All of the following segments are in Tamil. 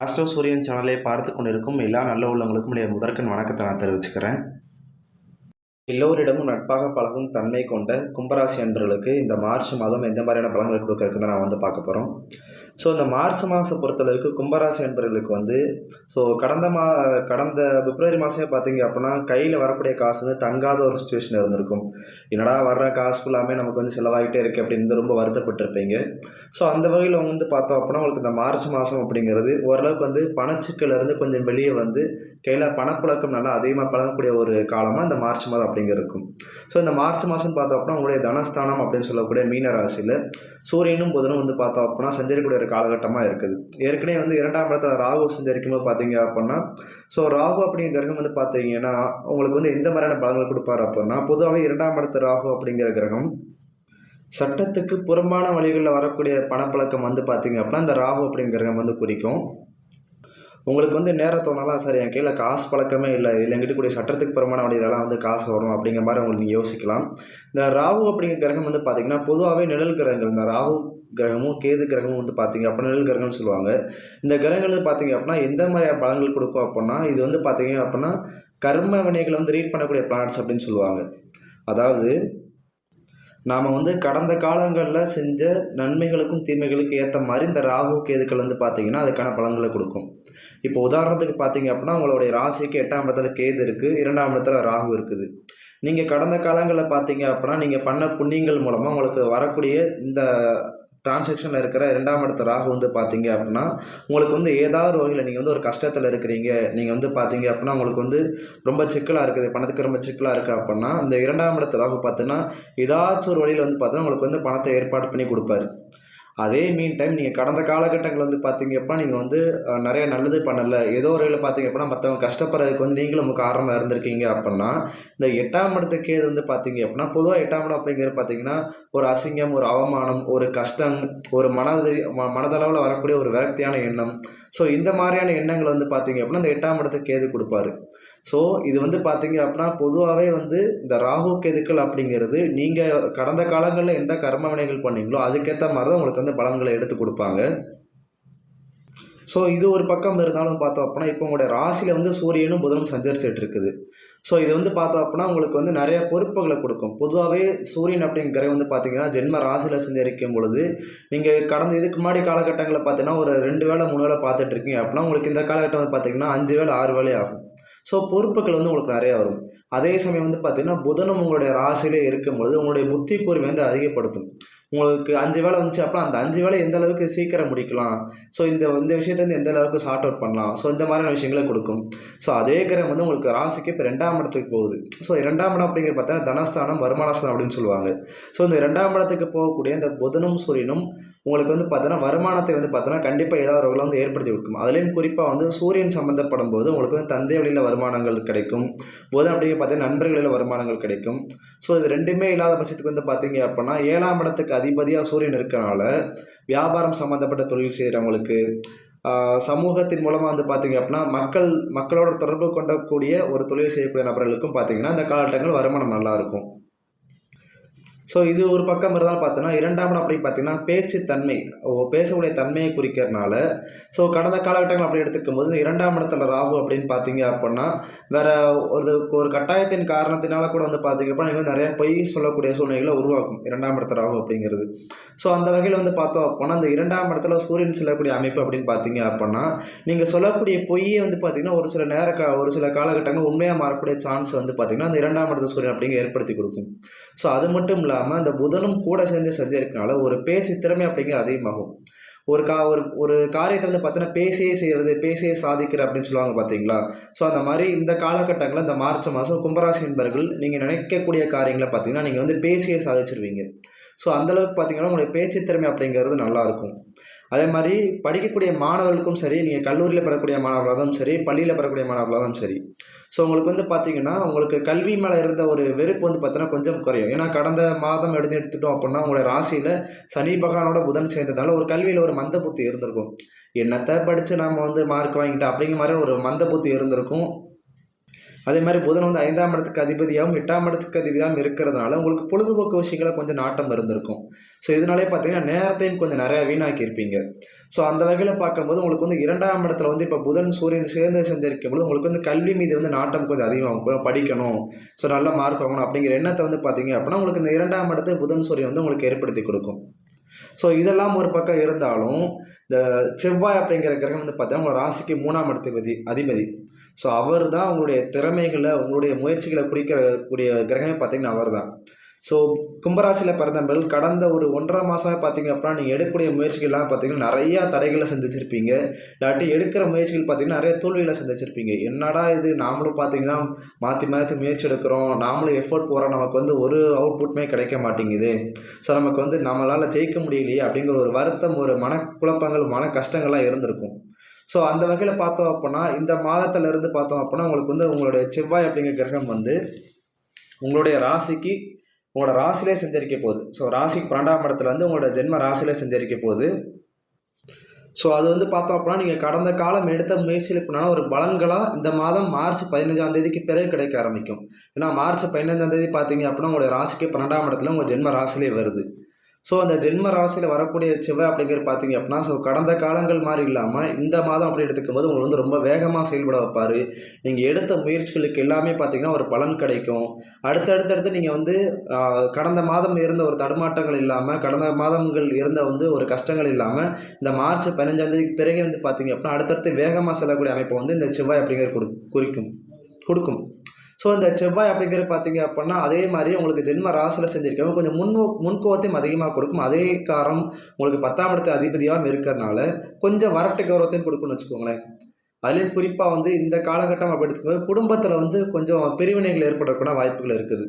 அஸ்டோ சூரியன் சேனலை பார்த்து கொண்டிருக்கும் எல்லா நல்ல உள்ளவங்களுக்கும் என்னுடைய முதற்கண் வணக்கத்தை நான் தெரிவிச்சுக்கிறேன். எல்லோரிடமும் நட்பாக பழகும் தன்மை கொண்ட கும்பராசி அன்பர்களுக்கு இந்த மார்ச் மாதம் எந்த மாதிரியான பலன்கள் கொடுக்கறதுக்கு நான் வந்து பார்க்க போகிறோம் ஸோ இந்த மார்ச் மாதம் பொறுத்தளவுக்கு கும்பராசி நண்பர்களுக்கு வந்து ஸோ கடந்த மா கடந்த பிப்ரவரி மாதமே பார்த்தீங்க அப்படின்னா கையில் வரக்கூடிய காசு வந்து தங்காத ஒரு சுச்சுவேஷன் இருந்திருக்கும். என்னடா வர்ற காசு ஃபுல்லாமே நமக்கு வந்து செலவாகிட்டே இருக்குது அப்படின்னு ரொம்ப வருத்தப்பட்டிருப்பீங்க. ஸோ அந்த வகையில் வந்து பார்த்தோம் அப்படின்னா உங்களுக்கு இந்த மார்ச் மாதம் அப்படிங்கிறது ஓரளவுக்கு வந்து பணச்சிக்கல்ல இருந்து கொஞ்சம் வெளியே வந்து கையில் பணப்புழக்கம் நல்லா அதிகமாக பழகக்கூடிய ஒரு காலமாக இந்த மார்ச் மாதம் அப்படிங்கிறது இருக்கும். ஸோ இந்த மார்ச் மாதம் பார்த்தோம் அப்படின்னா உங்களுடைய தனஸ்தானம் அப்படின்னு சொல்லக்கூடிய மீனராசியில் சூரியனும் புதனும் வந்து பார்த்தோம் அப்படின்னா சஞ்சரிக்கூடிய காலகட்டமாக இருக்குது. ஏற்கனவே வந்து இரண்டாம் இடத்துல ராகு சஞ்சரிக்கும் போது பார்த்தீங்க அப்படின்னா ஸோ ராகு அப்படிங்கிற கிரகம் வந்து பார்த்தீங்கன்னா உங்களுக்கு வந்து எந்த மாதிரியான பலன்கள் கொடுப்பாரு அப்படின்னா பொதுவாகவே இரண்டாம் இடத்து ராகு அப்படிங்கிற கிரகம் சட்டத்துக்கு புறம்பான வழிகளில் வரக்கூடிய பணப்பழக்கம் வந்து பார்த்தீங்க அப்படின்னா இந்த ராகு அப்படிங்கிற கிரகம் வந்து குறிக்கும். உங்களுக்கு வந்து நேரம் தோணலாம் சரி என் கையில் காசு பழக்கமே இல்லை இல்லை எங்கிட்ட கூடிய சட்டத்துக்கு புறமான வழியிலலாம் வந்து காசு வரும் அப்படிங்கிற மாதிரி உங்களுக்கு நீங்கள் யோசிக்கலாம். இந்த ராகு அப்படிங்கிற கிரகம் வந்து பார்த்தீங்கன்னா பொதுவாகவே நிழல் கிரகங்கள் இந்த ராகு கிரகமும் கேது கிரகமும் வந்து பார்த்தீங்க அப்படின்னா நிழல் கிரகம்னு சொல்லுவாங்க. இந்த கிரகங்கள் வந்து பார்த்தீங்க அப்படின்னா எந்த மாதிரியான பலன்கள் கொடுக்கும் அப்படின்னா இது வந்து பார்த்தீங்க அப்படின்னா கர்ம வினைகளை வந்து ரீட் பண்ணக்கூடிய பிளானட்ஸ் அப்படின்னு சொல்லுவாங்க. அதாவது நாம் வந்து கடந்த காலங்களில் செஞ்ச நன்மைகளுக்கும் தீமைகளுக்கும் ஏற்ற மாதிரி இந்த ராகு கேதுக்கள் வந்து பார்த்தீங்கன்னா அதுக்கான பலன்களை கொடுக்கும். இப்போ உதாரணத்துக்கு பார்த்தீங்க அப்படின்னா உங்களுடைய ராசிக்கு எட்டாம் இடத்துல கேது இருக்குது இரண்டாம் இடத்துல ராகு இருக்குது. நீங்கள் கடந்த காலங்களில் பார்த்தீங்க அப்படின்னா நீங்கள் பண்ண புண்ணியங்கள் மூலமாக உங்களுக்கு வரக்கூடிய இந்த டிரான்சாக்ஷனில் இருக்கிற ரெண்டாம் இடத்த ராகு வந்து பார்த்தீங்க அப்படின்னா உங்களுக்கு வந்து ஏதாவது வகையில் நீங்கள் வந்து ஒரு கஷ்டத்தில் இருக்கிறீங்க. நீங்கள் வந்து பார்த்தீங்க அப்படின்னா உங்களுக்கு வந்து ரொம்ப சிக்கலாக இருக்குது. பணத்துக்கு ரொம்ப சிக்கலாக இருக்குது அப்படின்னா இந்த இரண்டாம் இடத்த ராகு பார்த்தீங்கன்னா ஏதாச்சும் ஒரு வழியில் வந்து பார்த்தீங்கன்னா உங்களுக்கு வந்து பணத்தை ஏற்பாடு பண்ணி கொடுப்பாரு. அதே மீன் டைம் நீங்கள் கடந்த காலகட்டங்கள் வந்து பார்த்தீங்க அப்படின்னா நீங்கள் வந்து நிறைய நல்லது பண்ணலை. ஏதோ ஒரு வகையில் பார்த்தீங்க அப்படின்னா மற்றவங்க கஷ்டப்படுறதுக்கு வந்து நீங்களும் காரணமாக இருந்திருக்கீங்க அப்படின்னா இந்த எட்டாம் இடத்துக்கே இது வந்து பார்த்தீங்க அப்படின்னா பொதுவாக எட்டாம் இடம் அப்படிங்கிறது பார்த்தீங்கன்னா ஒரு அசிங்கம் ஒரு அவமானம் ஒரு கஷ்டம் ஒரு மனது மனதளவில் வரக்கூடிய ஒரு விரக்தியான எண்ணம். ஸோ இந்த மாதிரியான எண்ணங்கள் வந்து பார்த்தீங்க அப்படின்னா இந்த எட்டாம் இடத்துக்கு கேது கொடுப்பாரு. ஸோ இது வந்து பார்த்தீங்க அப்படின்னா பொதுவாகவே வந்து இந்த ராகு கேதுக்கள் அப்படிங்கிறது நீங்கள் கடந்த காலங்களில் எந்த கர்ம வினைகள் பண்ணீங்களோ அதுக்கேற்ற மாதிரி தான் உங்களுக்கு வந்து பலன்களை எடுத்து கொடுப்பாங்க. ஸோ இது ஒரு பக்கம் இருந்தாலும் பார்த்தோம் அப்படின்னா இப்போ உங்களுடைய ராசியில் வந்து சூரியனும் புதனும் சஞ்சரிச்சுட்டு இருக்குது. ஸோ இது வந்து பார்த்தோம் அப்படின்னா உங்களுக்கு வந்து நிறைய பொறுப்புகளை கொடுக்கும். பொதுவாகவே சூரியன் அப்படிங்கிற வந்து பார்த்தீங்கன்னா ஜென்ம ராசியில் சஞ்சரிக்கும் பொழுது நீங்கள் கடந்த இதுக்கு முன்னாடி காலகட்டங்களில் பார்த்தீங்கன்னா ஒரு ரெண்டு வேளை மூணு வேளை பார்த்துட்டு இருக்கீங்க அப்படின்னா உங்களுக்கு இந்த காலகட்டம் வந்து பார்த்தீங்கன்னா அஞ்சு வேலை ஆறு வேளை ஆகும். ஸோ பொறுப்புகள் வந்து உங்களுக்கு நிறைய வரும். அதே சமயம் வந்து பார்த்தீங்கன்னா புதனும் உங்களுடைய ராசியிலே இருக்கும் பொழுது உங்களுடைய புத்தி கூர்மை வந்து அதிகப்படுத்தும். உங்களுக்கு அஞ்சு வேலை வந்துச்சு அப்போ அந்த அஞ்சு வேலை எந்த அளவுக்கு சீக்கிரம் முடிக்கலாம்? ஸோ இந்த இந்த விஷயத்தை வந்து எந்த அளவுக்கு ஷார்ட் அவுட் பண்ணலாம்? ஸோ இந்த மாதிரியான விஷயங்களை கொடுக்கும். ஸோ அதே கிரகம் வந்து உங்களுக்கு ராசிக்கு இப்போ ரெண்டாம் இடத்துக்கு போகுது. ஸோ இரண்டாம் இடம் அப்படிங்கிற பார்த்தீங்கன்னா தனஸ்தானம் வருமானஸ்தானம் அப்படின்னு சொல்லுவாங்க. ஸோ இந்த ரெண்டாம் இடத்துக்கு போகக்கூடிய இந்த புதனும் சூரியனும் உங்களுக்கு வந்து பார்த்தோன்னா வருமானத்தை வந்து பார்த்தோன்னா கண்டிப்பாக ஏதாவது ஒரு வந்து ஏற்படுத்தி கொடுக்கும். அதுலேயும் குறிப்பாக வந்து சூரியன் சம்மந்தப்படும் போது உங்களுக்கு வந்து தந்தை வழியில் வருமானங்கள் கிடைக்கும். புதன் அப்படிங்க பார்த்தீங்கன்னா நண்பர்களில் வருமானங்கள் கிடைக்கும். ஸோ இது ரெண்டுமே இல்லாத பட்சத்துக்கு வந்து பார்த்தீங்க அப்படின்னா ஏழாம் இடத்துக்கு அதிபதியாக சூரியன் இருக்கனால வியாபாரம் சம்மந்தப்பட்ட தொழில் செய்கிறவங்களுக்கு சமூகத்தின் மூலமாக வந்து பார்த்தீங்க அப்படின்னா மக்கள் மக்களோட தொடர்பு கொண்டக்கூடிய ஒரு தொழில் செய்யக்கூடிய நபர்களுக்கும் பார்த்தீங்கன்னா இந்த காலகட்டங்கள் வருமானம் நல்லா இருக்கும். ஸோ இது ஒரு பக்கம் இருந்தாலும் பார்த்தோன்னா இரண்டாம் அப்படி அப்படின்னு பார்த்தீங்கன்னா பேச்சு தன்மை ஓ, பேசக்கூடிய தன்மையை குறிக்கிறதுனால. ஸோ கடந்த காலகட்டங்கள் அப்படி எடுத்துக்கும் போது இரண்டாம் இடத்துல ராகு அப்படின்னு பார்த்தீங்க அப்படின்னா வேற ஒரு ஒரு கட்டாயத்தின் காரணத்தினால கூட வந்து பார்த்தீங்க அப்படின்னா இவங்க நிறைய பொய் சொல்லக்கூடிய சூழ்நிலைகளை உருவாக்கும். இரண்டாம் இடத்துல ராகு அப்படிங்கிறது. ஸோ அந்த வகையில் வந்து பார்த்தோம் அப்படின்னா அந்த இரண்டாம் இடத்துல சூரியன் செல்லக்கூடிய அமைப்பு அப்படின்னு பார்த்தீங்க அப்படின்னா நீங்கள் சொல்லக்கூடிய பொய்யே வந்து பார்த்தீங்கன்னா ஒரு சில நேர கா ஒரு சில காலகட்டங்கள் உண்மையாக மாறக்கூடிய சான்ஸ் வந்து பார்த்தீங்கன்னா அந்த இரண்டாம் இடத்துல சூரியன் அப்படிங்க ஏற்படுத்தி கொடுக்கும். ஸோ அது மட்டும் இல்லாமல் அந்த புதனும் கூட சேர்ந்து செஞ்சிருக்கனால ஒரு பேச்சு திறமை அப்படிங்கிறது அதிகமாகும். ஒரு கா ஒரு ஒரு காரியத்தை வந்து பார்த்தீங்கன்னா பேசியே செய்கிறது பேசியே சாதிக்கிற அப்படின்னு சொல்லுவாங்க பார்த்தீங்களா? ஸோ அந்த மாதிரி இந்த காலகட்டங்களில் இந்த மார்ச் மாதம் கும்பராசி என்பர்கள் நீங்கள் நினைக்கக்கூடிய காரியங்களை பார்த்தீங்கன்னா நீங்கள் வந்து பேசியே சாதிச்சிருவீங்க. ஸோ அந்தளவுக்கு பார்த்தீங்கன்னா உங்களுடைய பேச்சு திறமை அப்படிங்கிறது நல்லா இருக்கும். அதே மாதிரி படிக்கக்கூடிய மாணவர்களுக்கும் சரி நீங்கள் கல்லூரியில் பெறக்கூடிய மாணவர்களாகவும் சரி பள்ளியில் பெறக்கூடிய மாணவர்களாகவும் சரி ஸோ உங்களுக்கு வந்து பார்த்தீங்கன்னா உங்களுக்கு கல்வி மேலே இருந்த ஒரு வெறுப்பு வந்து பார்த்தீங்கன்னா கொஞ்சம் குறையும். ஏன்னா கடந்த மாதம் எடுத்து எடுத்துட்டோம் அப்படின்னா உங்களுடைய ராசியில் சனி பகவானோட புதன் சேர்ந்ததுனால ஒரு கல்வியில் ஒரு மந்த புத்தி இருந்திருக்கும். என்னத்தை படித்து நம்ம வந்து மார்க் வாங்கிட்டோம் அப்படிங்கிற மாதிரி ஒரு மந்த புத்தி இருந்திருக்கும். அதே மாதிரி புதன் வந்து ஐந்தாம் இடத்துக்கு அதிபதியாகவும் எட்டாம் இடத்துக்கு அதிபதியாகவும் இருக்கிறதுனால உங்களுக்கு பொழுதுபோக்கு விஷயங்களை கொஞ்சம் நாட்டம் இருந்திருக்கும். ஸோ இதனாலே பார்த்தீங்கன்னா நேரத்தையும் கொஞ்சம் நிறையா வீணாக்கி இருப்பீங்க ஸோ அந்த வகையில் பார்க்கும்போது உங்களுக்கு வந்து இரண்டாம் இடத்துல வந்து இப்போ புதன் சூரியன் சேர்ந்து சஞ்சரிக்கும் போது உங்களுக்கு வந்து கல்வி மீது வந்து நாட்டம் கொஞ்சம் அதிகமாகும். படிக்கணும். ஸோ நல்ல மார்க் வாங்கணும் அப்படிங்கிற எண்ணத்தை வந்து பார்த்தீங்க அப்படின்னா உங்களுக்கு இந்த இரண்டாம் இடத்து புதன் சூரியன் வந்து உங்களுக்கு ஏற்படுத்தி கொடுக்கும். ஸோ இதெல்லாம் ஒரு பக்கம் இருந்தாலும் இந்த செவ்வாய் அப்படிங்கிற கிரகம் வந்து பார்த்தீங்கன்னா உங்கள் ராசிக்கு மூணாம் இடத்துபதி அதிபதி. ஸோ அவர் தான் உங்களுடைய திறமைகளை உங்களுடைய முயற்சிகளை குறிக்கக்கூடிய கிரகமே பார்த்தீங்கன்னா அவர் தான் ஸோ கும்பராசியில் பிறந்தவர்கள் கடந்த ஒரு ஒன்றரை மாதமே பார்த்தீங்க அப்படின்னா நீங்கள் எடுக்கக்கூடிய முயற்சிகள்லாம் பார்த்தீங்கன்னா நிறையா தடைகளை சந்திச்சிருப்பீங்க. இல்லாட்டி எடுக்கிற முயற்சிகள் பார்த்தீங்கன்னா நிறைய தோல்விகளை சந்திச்சிருப்பீங்க. என்னடா இது? நாமளும் பார்த்தீங்கன்னா மாற்றி மாற்றி முயற்சி எடுக்கிறோம். நாமளும் எஃபோர்ட் போகிறோம் நமக்கு வந்து ஒரு அவுட்புட்டுமே கிடைக்க மாட்டேங்குது. ஸோ நமக்கு வந்து நம்மளால் ஜெயிக்க முடியலையே அப்படிங்கிற ஒரு வருத்தம் ஒரு மனக்குழப்பங்கள் மன கஷ்டங்கள்லாம் இருந்திருக்கும். ஸோ அந்த வகையில் பார்த்தோம் அப்படின்னா இந்த மாதத்துல இருந்து பார்த்தோம் அப்படின்னா உங்களுக்கு வந்து உங்களுடைய செவ்வாய் அப்படிங்கிற கிரகம் வந்து உங்களுடைய ராசிக்கு உங்களோட ராசிலே சஞ்சரிக்க போகுது. ஸோ ராசிக்கு பன்னெண்டாம் இடத்துல வந்து உங்களோட ஜென்ம ராசிலே சஞ்சரிக்க போகுது. ஸோ அது வந்து பார்த்தோம் அப்படின்னா நீங்கள் கடந்த காலம் எடுத்த முயற்சியில் முயற்சிகளுக்குனால ஒரு பலன்களாக இந்த மாதம் மார்ச் பதினஞ்சாம் தேதிக்கு பிறகு கிடைக்க ஆரம்பிக்கும். ஏன்னா மார்ச் பதினஞ்சாம் தேதி பார்த்தீங்க அப்படின்னா உங்களுடைய ராசிக்கு பன்னெண்டாம் இடத்துல உங்கள் ஜென்ம ராசிலே வருது. ஸோ அந்த ஜென்ம ராசியில் வரக்கூடிய செவ்வாய் அப்படிங்கிறது பார்த்தீங்க அப்படின்னா ஸோ கடந்த காலங்கள் மாதிரி இல்லாமல் இந்த மாதம் அப்படி எடுத்துக்கும் போது உங்களுக்கு வந்து ரொம்ப வேகமாக செயல்பட வைப்பார். நீங்கள் எடுத்த முயற்சிகளுக்கு எல்லாமே பார்த்தீங்கன்னா ஒரு பலன் கிடைக்கும். அடுத்தடுத்தடுத்து நீங்கள் வந்து கடந்த மாதம் இருந்த ஒரு தடுமாட்டங்கள் இல்லாமல் கடந்த மாதங்கள் இருந்த வந்து ஒரு கஷ்டங்கள் இல்லாமல் இந்த மார்ச் பதினஞ்சாந்தேதிக்கு பிறகு வந்து பார்த்தீங்க அப்படின்னா அடுத்தடுத்து வேகமாக செல்லக்கூடிய அமைப்பை வந்து இந்த செவ்வாய் அப்படிங்கிறது கொடு குறிக்கும் கொடுக்கும். ஸோ இந்த செவ்வாய் அப்படிங்கிறது பார்த்தீங்க அப்படின்னா அதே மாதிரி உங்களுக்கு ஜென்ம ராசியில் செஞ்சிருக்கவங்க கொஞ்சம் முன்னோ முன்கோவத்தையும் அதிகமாக கொடுக்கும். அதே காரம் உங்களுக்கு பத்தாம் இடத்து அதிபதியாகவும் இருக்கிறதுனால கொஞ்சம் வரட்டு கௌரவத்தையும் கொடுக்கும்னு வச்சுக்கோங்களேன். அதுலேயும் குறிப்பாக வந்து இந்த காலகட்டம் அப்படி எடுத்துக்கும்போது குடும்பத்தில் வந்து கொஞ்சம் பிரிவினைகள் ஏற்படக்கூட வாய்ப்புகள் இருக்குது.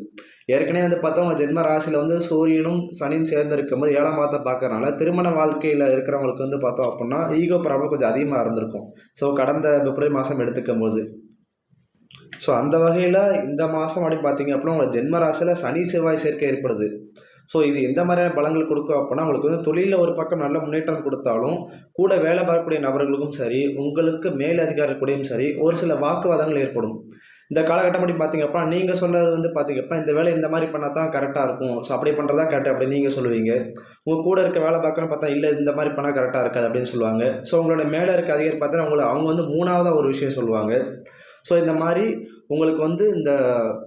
ஏற்கனவே வந்து பார்த்தவங்க ஜென்ம ராசியில் வந்து சூரியனும் சனியும் சேர்ந்து இருக்கும்போது ஏழாம் மாதத்தை பார்க்கறனால திருமண வாழ்க்கையில் இருக்கிறவங்களுக்கு வந்து பார்த்தோம் அப்படின்னா ஈகோ ப்ராப்ளம் கொஞ்சம் அதிகமாக இருந்திருக்கும். ஸோ கடந்த பிப்ரவரி மாதம் எடுத்துக்கும் போது ஸோ அந்த வகையில் இந்த மாதம் அப்படின்னு பார்த்தீங்க அப்படின்னா உங்கள் ஜென்ம ராசியில் சனி செவ்வாய் சேர்க்கை ஏற்படுது. ஸோ இது எந்த மாதிரியான பலங்கள் கொடுக்கும் அப்படின்னா உங்களுக்கு வந்து தொழிலில் ஒரு பக்கம் நல்ல முன்னேற்றம் கொடுத்தாலும் கூட வேலை பார்க்கக்கூடிய நபர்களுக்கும் சரி உங்களுக்கு மேலதிகாரக்கூடியும் சரி ஒரு சில வாக்குவாதங்கள் ஏற்படும். இந்த காலகட்டம் அப்படி பார்த்தீங்க அப்படின்னா நீங்கள் சொல்கிறது வந்து பார்த்தீங்க அப்படின்னா இந்த வேலை இந்த மாதிரி பண்ணால் தான் கரெக்டாக இருக்கும். ஸோ அப்படி பண்ணுறதா கரெக்ட் அப்படி நீங்கள் சொல்லுவீங்க. உங்கள் கூட இருக்க வேலை பார்க்கணும் பார்த்தா இல்லை இந்த மாதிரி பண்ணால் கரெக்டாக இருக்காது அப்படின்னு சொல்லுவாங்க. ஸோ உங்களோட மேலே இருக்க அதிகாரி பார்த்தா உங்களை அவங்க வந்து மூணாவதாக ஒரு விஷயம் சொல்லுவாங்க. ஸோ இந்த மாதிரி உங்களுக்கு வந்து இந்த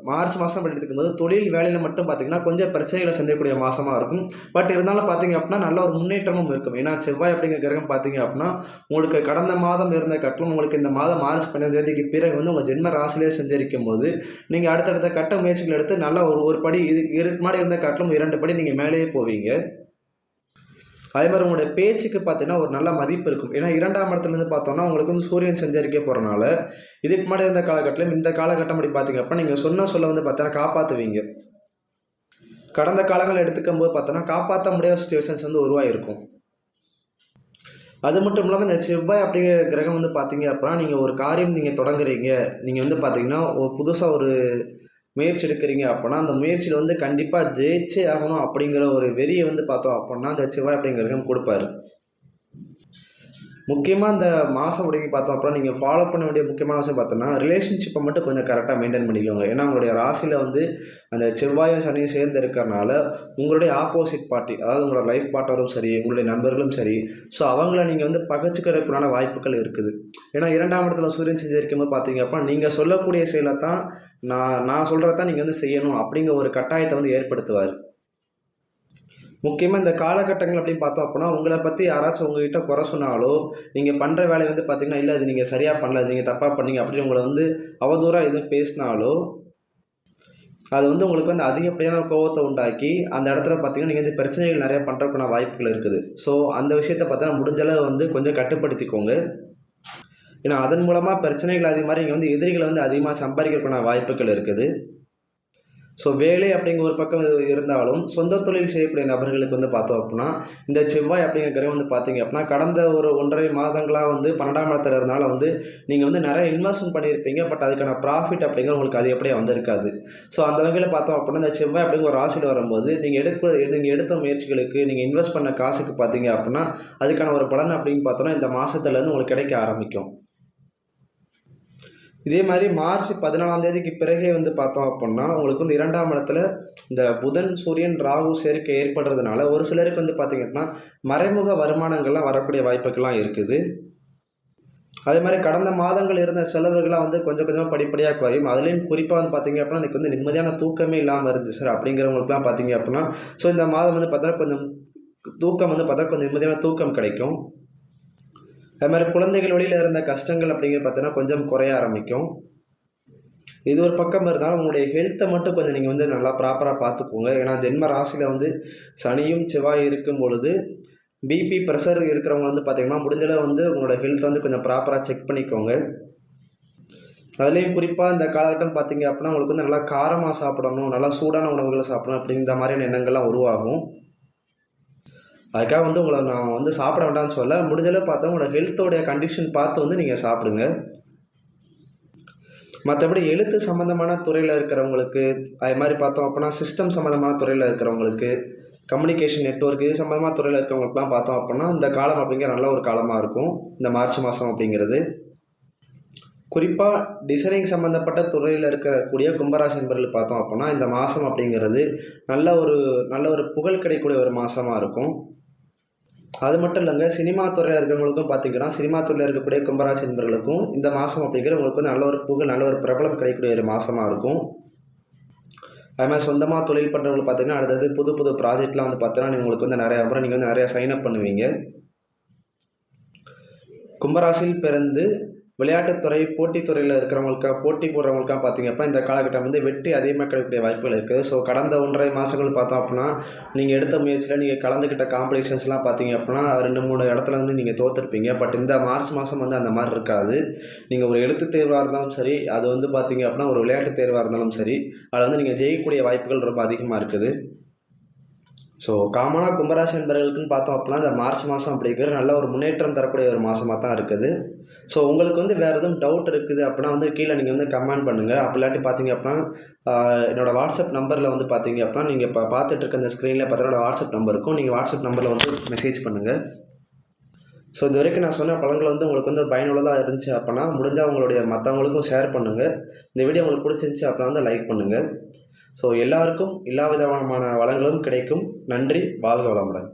மார்ச் மாதம் எடுத்துக்கும் போது தொழில் வேலையில் மட்டும் பார்த்தீங்கன்னா கொஞ்சம் பிரச்சனைகளை சந்திக்கக்கூடிய மாதமாக இருக்கும். பட் இருந்தாலும் பார்த்தீங்க அப்படின்னா நல்ல ஒரு முன்னேற்றமும் இருக்கும். ஏன்னா செவ்வாய் அப்படிங்கிற கிரகம் பார்த்தீங்க அப்படின்னா உங்களுக்கு கடந்த மாதம் இருந்த கட்டணம் உங்களுக்கு இந்த மாதம் மார்ச் பதினஞ்சு தேதிக்கு பிறகு வந்து உங்கள் ஜென்ம ராசிலே செஞ்சிருக்கும் போது நீங்கள் அடுத்தடுத்த கட்ட முயற்சிகள் எடுத்து நல்லா ஒரு ஒரு படி இது இதுக்கு முன்னாடி இருந்த கட்டணம் இரண்டு படி நீங்கள் மேலேயே போவீங்க. அதே மாதிரி உங்களுடைய பேச்சுக்கு பார்த்தீங்கன்னா ஒரு நல்ல மதிப்பு இருக்கும். ஏன்னா இரண்டாம் இடத்துலேருந்து பார்த்தோம்னா உங்களுக்கு வந்து சூரியன் சஞ்சரிக்க போகிறனால இதுக்கு முன்னாடி இருந்த காலகட்டத்திலும் இந்த காலகட்டம் அப்படி பார்த்தீங்க அப்போ நீங்கள் சொன்ன சொல்ல வந்து பார்த்தீங்கன்னா காப்பாற்றுவீங்க கடந்த காலங்கள் எடுத்துக்கும் போது பார்த்தோன்னா காப்பாற்ற முடியாத சுச்சுவேஷன்ஸ் வந்து உருவாயிருக்கும். அது மட்டும் இல்லாமல் இந்த செவ்வாய் அப்படிங்கிற கிரகம் வந்து பார்த்தீங்க அப்படின்னா நீங்கள் ஒரு காரியம் நீங்கள் தொடங்குறீங்க. நீங்கள் வந்து பார்த்தீங்கன்னா புதுசாக ஒரு முயற்சி எடுக்கிறீங்க அப்படின்னா அந்த முயற்சியில் வந்து கண்டிப்பாக ஜெயிச்சே ஆகணும் அப்படிங்கிற ஒரு வெறியை வந்து பார்த்தோம் அப்படின்னா அந்த செவ்வாய் அப்படிங்கிற கொடுப்பாரு. முக்கியமாக இந்த மாதம் முடிங்க பார்த்தோம். அப்புறம் நீங்கள் ஃபாலோ பண்ண வேண்டிய முக்கியமான விஷயம் பார்த்தோன்னா ரிலேஷன்ஷிப்பை மட்டும் கொஞ்சம் கரெக்டாக மெயின்டைன் பண்ணிக்கோங்க. ஏன்னா உங்களுடைய ராசியில் வந்து அந்த செவ்வாயும் சனியும் சேர்ந்து இருக்கிறனால உங்களுடைய ஆப்போசிட் பார்ட்டி அதாவது உங்களோட லைஃப் பார்ட்னரும் சரி உங்களுடைய நண்பர்களும் சரி ஸோ அவங்கள நீங்கள் வந்து பகச்சுக்கிறதுக்குள்ளான வாய்ப்புகள் இருக்குது. ஏன்னா இரண்டாம் இடத்துல சூரியன் செஞ்சிருக்கும் போது பார்த்தீங்க அப்போ நீங்கள் சொல்லக்கூடிய செயலை தான் நான் நான் சொல்கிறத தான் நீங்கள் வந்து செய்யணும் அப்படிங்கிற ஒரு கட்டாயத்தை வந்து ஏற்படுத்துவார். முக்கியமாக இந்த காலகட்டங்கள் அப்படின்னு பார்த்தோம் அப்படின்னா உங்களை பற்றி யாராச்சும் உங்ககிட்ட குறை சொன்னாலோ நீங்கள் பண்ணுற வேலையை வந்து பார்த்தீங்கன்னா இல்லை அது நீங்கள் சரியாக பண்ணல அது நீங்கள் தப்பாக பண்ணீங்க அப்படின்னு உங்களை வந்து அவதூறாக எதுவும் பேசினாலோ அது வந்து உங்களுக்கு வந்து அதிகப்படியான கோவத்தை உண்டாக்கி அந்த இடத்துல பார்த்தீங்கன்னா நீங்கள் வந்து பிரச்சனைகள் நிறைய பண்ணுறதுக்கான வாய்ப்புகள் இருக்குது. ஸோ அந்த விஷயத்தை பார்த்தா முடிஞ்சளவு வந்து கொஞ்சம் கட்டுப்படுத்திக்கோங்க. ஏன்னா அதன் மூலமாக பிரச்சனைகள் அதிகமாக இங்கே வந்து எதிரிகளை வந்து அதிகமாக சம்பாதிக்கிறதுக்கான வாய்ப்புகள் இருக்குது. ஸோ வேலை அப்படிங்கிற ஒரு பக்கம் இருந்தாலும் சொந்த தொழில் செய்யக்கூடிய நபர்களுக்கு வந்து பார்த்தோம் அப்படின்னா இந்த செவ்வாய் அப்படிங்கிற கிரகம் வந்து பார்த்தீங்க அப்படின்னா கடந்த ஒரு ஒன்றரை மாதங்களாக வந்து பன்னெண்டாம் இடத்துல இருந்தாலும் வந்து நீங்கள் வந்து நிறைய இன்வெஸ்ட்மெண்ட் பண்ணியிருப்பீங்க பட் அதுக்கான ப்ராஃபிட் அப்படிங்கிற உங்களுக்கு அது எப்படியே வந்திருக்காது. ஸோ அந்த வகையில் பார்த்தோம் அப்படின்னா இந்த செவ்வாய் அப்படிங்கிற ஒரு ராசியில் வரும்போது நீங்கள் எடுக்க நீங்கள் எடுத்த முயற்சிகளுக்கு நீங்கள் இன்வெஸ்ட் பண்ண காசுக்கு பார்த்தீங்க அப்படின்னா அதுக்கான ஒரு பலன் அப்படின்னு பார்த்தோன்னா இந்த மாதத்துலேருந்து உங்களுக்கு கிடைக்க ஆரம்பிக்கும். இதே மாதிரி மார்ச் பதினாலாம் தேதிக்கு பிறகே வந்து பார்த்தோம் அப்படின்னா உங்களுக்கு வந்து இரண்டாம் இடத்துல இந்த புதன் சூரியன் ராகு சேர்க்கை ஏற்படுறதுனால ஒரு சிலருக்கு வந்து பார்த்தீங்கன்னா மறைமுக வருமானங்கள்லாம் வரக்கூடிய வாய்ப்புகள்லாம் இருக்குது. அதே மாதிரி கடந்த மாதங்கள் இருந்த செலவுகள்லாம் வந்து கொஞ்சம் கொஞ்சமாக படிப்படியாக குறையும். அதுலேயும் குறிப்பாக வந்து பார்த்தீங்க அப்படின்னா எனக்கு வந்து நிம்மதியான தூக்கமே இல்லாமல் இருந்துச்சு சார் அப்படிங்கிறவங்களுக்குலாம் பார்த்தீங்க அப்படின்னா ஸோ இந்த மாதம் வந்து பார்த்தா கொஞ்சம் தூக்கம் வந்து பார்த்தா கொஞ்சம் நிம்மதியான தூக்கம் கிடைக்கும். அது மாதிரி குழந்தைகள் வழியில் இருந்த கஷ்டங்கள் அப்படிங்கிறது பார்த்தீங்கன்னா கொஞ்சம் குறைய ஆரம்பிக்கும். இது ஒரு பக்கம் இருந்தாலும் உங்களுடைய ஹெல்த்தை மட்டும் கொஞ்சம் நீங்கள் வந்து நல்லா ப்ராப்பராக பார்த்துக்கோங்க. ஏன்னா ஜென்ம ராசியில் வந்து சனியும் செவ்வாய் இருக்கும் பொழுது பிபி ப்ரெஷர் இருக்கிறவங்க வந்து பார்த்தீங்கன்னா முடிஞ்சளவு வந்து உங்களோட ஹெல்த்தை வந்து கொஞ்சம் ப்ராப்பராக செக் பண்ணிக்கோங்க. அதுலேயும் குறிப்பாக இந்த காலகட்டம் பார்த்தீங்க அப்படின்னா உங்களுக்கு வந்து நல்லா காரமாக சாப்பிடணும் நல்லா சூடான உணவுகளை சாப்பிடணும் அப்படிங்கிற மாதிரியான எண்ணங்கள்லாம் உருவாகும். அதுக்காக வந்து உங்களை நான் வந்து சாப்பிட வேண்டாம்னு சொல்ல முடிஞ்சளவு பார்த்தா உங்களோட ஹெல்த்தோடைய கண்டிஷன் பார்த்து வந்து நீங்கள் சாப்பிடுங்க. மற்றபடி எழுத்து சம்மந்தமான துறையில் இருக்கிறவங்களுக்கு அது மாதிரி பார்த்தோம் அப்படின்னா சிஸ்டம் சம்மந்தமான துறையில் இருக்கிறவங்களுக்கு கம்யூனிகேஷன் நெட்ஒர்க் இது சம்மந்தமாக துறையில் இருக்கிறவங்களுக்குலாம் பார்த்தோம் அப்படின்னா இந்த காலம் அப்படிங்கிற நல்ல ஒரு காலமாக இருக்கும். இந்த மார்ச் மாதம் அப்படிங்கிறது. குறிப்பாக டிசைனிங் சம்மந்தப்பட்ட துறையில் இருக்கக்கூடிய கும்பராசி நண்பர்கள் பார்த்தோம் அப்படின்னா இந்த மாதம் அப்படிங்கிறது நல்ல ஒரு நல்ல ஒரு புகழ் கிடைக்கக்கூடிய ஒரு மாதமாக இருக்கும். அது மட்டும் இல்லைங்க சினிமா துறையில் இருக்கிறவங்களுக்கும் பார்த்தீங்கன்னா சினிமா துறையில் இருக்கக்கூடிய கும்பராசி நண்பர்களுக்கும் இந்த மாதம் அப்படிங்கிற உங்களுக்கு வந்து நல்ல ஒரு புகழ் நல்ல ஒரு பிரபலம் கிடைக்கக்கூடிய ஒரு மாதமாக இருக்கும். அது மாதிரி சொந்தமாக தொழில் பண்ணுறவங்களுக்கு பார்த்தீங்கன்னா அடுத்தது புது புது ப்ராஜெக்ட்லாம் வந்து பார்த்தீங்கன்னா உங்களுக்கு வந்து நிறையா அப்புறம் நீங்கள் வந்து நிறையா சைன் அப் பண்ணுவீங்க. கும்பராசியில் பிறந்து விளையாட்டுத்துறை போட்டித்துறையில் இருக்கிறவங்களுக்காக இருக்கிறவங்களுக்கா போட்டி போடுறவங்களுக்கா பார்த்தீங்க இந்த காலகட்டம் வந்து வெற்றி அதிகமாக கிடைக்கக்கூடிய வாய்ப்புகள் இருக்குது ஸோ கடந்த ஒன்றரை மாதங்கள் பார்த்தோம் அப்படின்னா நீங்கள் எடுத்த முயற்சியில் நீங்கள் கலந்துக்கிட்ட காம்படிஷன்ஸ்லாம் பார்த்தீங்க அப்படின்னா ரெண்டு மூணு இடத்துல வந்து நீங்கள் தோற்றுருப்பீங்க பட் இந்த மார்ச் மாதம் வந்து அந்த மாதிரி இருக்காது. நீங்கள் ஒரு எழுத்து தேர்வாக இருந்தாலும் சரி அது வந்து பார்த்தீங்க அப்படின்னா ஒரு விளையாட்டு தேர்வாக இருந்தாலும் சரி அதில் வந்து நீங்கள் ஜெயிக்கக்கூடிய வாய்ப்புகள் ரொம்ப அதிகமாக இருக்குது. ஸோ காமனாக கும்பராசி என்பவர்களுக்குன்னு பார்த்தோம் அப்படின்னா இந்த மார்ச் மாதம் அப்படிங்கிற நல்ல ஒரு முன்னேற்றம் தரக்கூடிய ஒரு மாதமாக தான் இருக்குது. ஸோ உங்களுக்கு வந்து வேறு எதுவும் டவுட் இருக்குது அப்படின்னா வந்து கீழே நீங்கள் வந்து கமெண்ட் பண்ணுங்கள் அப்படி இல்லாட்டி பார்த்தீங்க அப்படின்னா என்னோடய வாட்ஸ்அப் நம்பரில் வந்து பார்த்தீங்க அப்படின்னா நீங்கள் இப்போ பார்த்துட்டு இருக்க இந்த ஸ்க்ரீனில் பார்த்தீங்கன்னா வாட்ஸ்அப் நம்பருக்கும் நீங்கள் வாட்ஸ்அப் நம்பரில் வந்து மெசேஜ் பண்ணுங்கள் ஸோ இது வரைக்கும் நான் சொன்ன பழங்கள் வந்து உங்களுக்கு வந்து பயனுள்ளதாக இருந்துச்சு அப்படின்னா முடிஞ்சால் உங்களுடைய மற்றவங்களுக்கும் ஷேர் பண்ணுங்கள் இந்த வீடியோ உங்களுக்கு பிடிச்சிருந்துச்சி அப்படின்னா வந்து லைக் பண்ணுங்கள் ஸோ எல்லாருக்கும் எல்லா விதமான வளங்களும் கிடைக்கும். நன்றி. வாழ்க வளமுடன்.